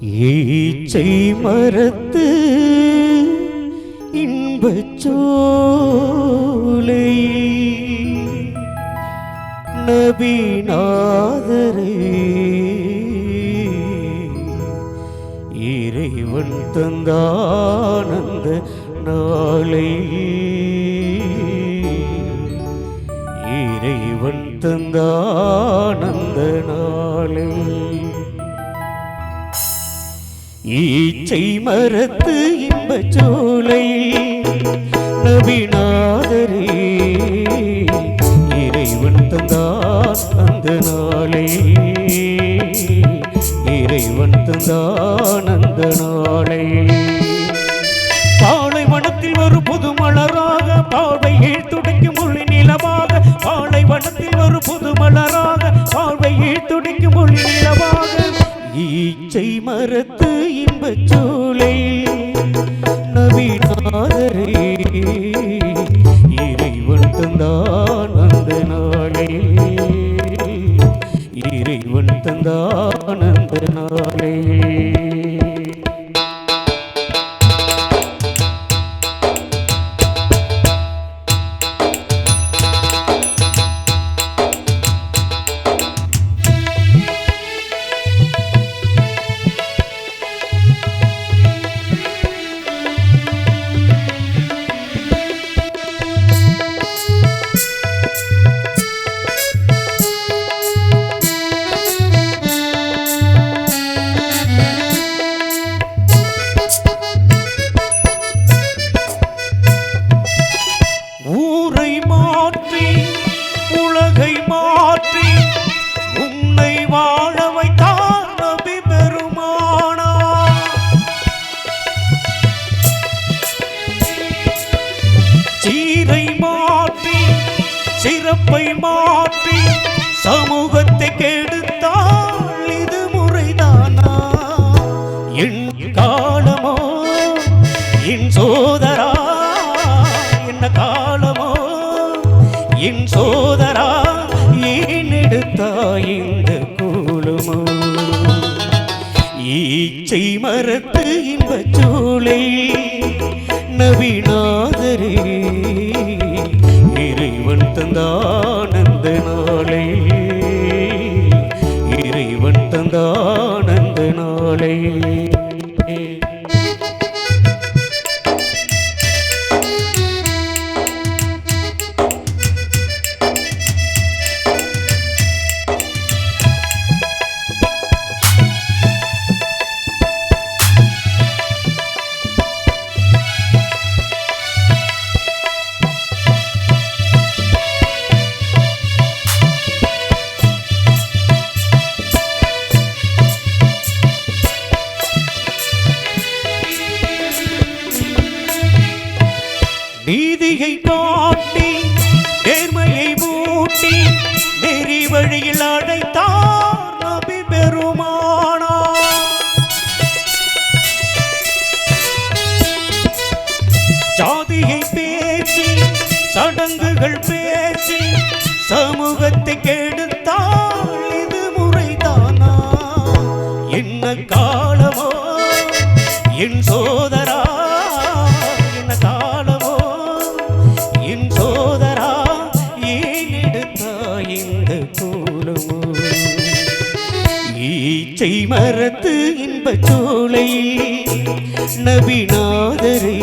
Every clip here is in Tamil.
ஈச்சை மரத்து இன்பச்சோலை நபிநாதரே இறைவன் தந்தானந்த நாளை இறைவன் தந்தானந்த செய்மரத்து மரத்து இன்பச் சோலை நபிநாதரே இறைவன் தந்தான் அந்த நாளே. இறைவன் தந்தான் அந்த நாளை. பாலைவனத்தில் ஒரு புது மலராக பாவையை துடைக்கும் மொழி நிலமாக பாலைவனத்தில் மரத்து இன்பச் சோலை நவீனாதரே. இறைவன் தந்தான் அந்த நாளே இறைவன் தந்தான் அந்த நாளே சிறப்பை மாற்றி சமூகத்தை கெடுத்தால் இது முறைதானா? என் காலமோ என் சோதரா என்ன காலமோ? என் சோதரா ஏன் எடுத்தாய் இந்த கூலமோ? ஈச்சை மரத்து இன்பச்சோலை நவீனாதரே தந்த ஆனந்த நாளே இறைவன் தந்த ஆனந்த நாளே நீதியை காட்டி நேர்மையை மூட்டி நெறி வழியில் அழைத்தார் நபி பெருமானா ஜாதியை பேசி சடங்குகள் பேசி சமூகத்தை கேடு எடுத்தாய் கோலமோ ஈச்சை மரத்து இன்பச் சோலை நபிநாதரே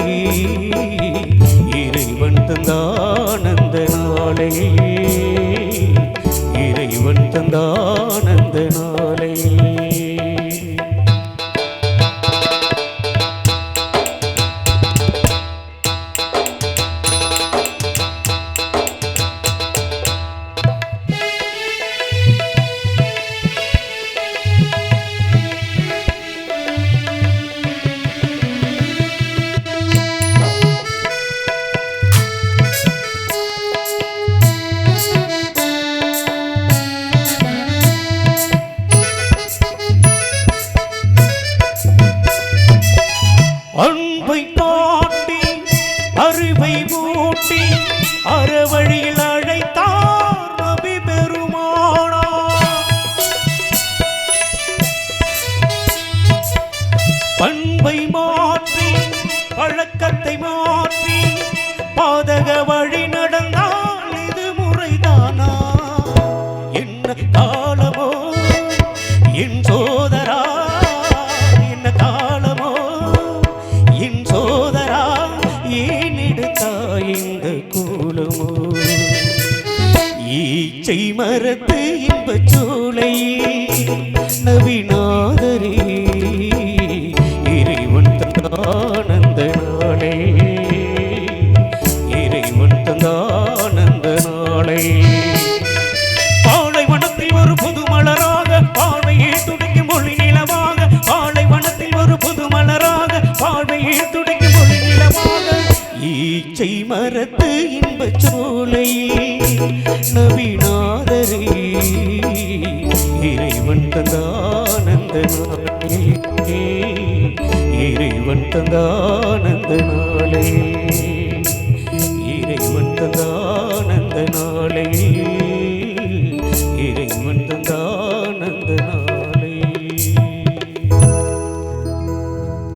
வழி நடந்தால் இது முறைதானா? என்ன காலமோ? என் சோதரா? என்ன காலமோ? என் சோதரா? ஏன் எடுத்தா இந்த கூலமோ? ஈச்சை மரத்து இன்பச் சோலை நவிநாதரே இறைவன் தந்தா நவீனாதரே. இறைவன் தந்தானந்த நாளே இறைவன் தந்தானந்த நாளே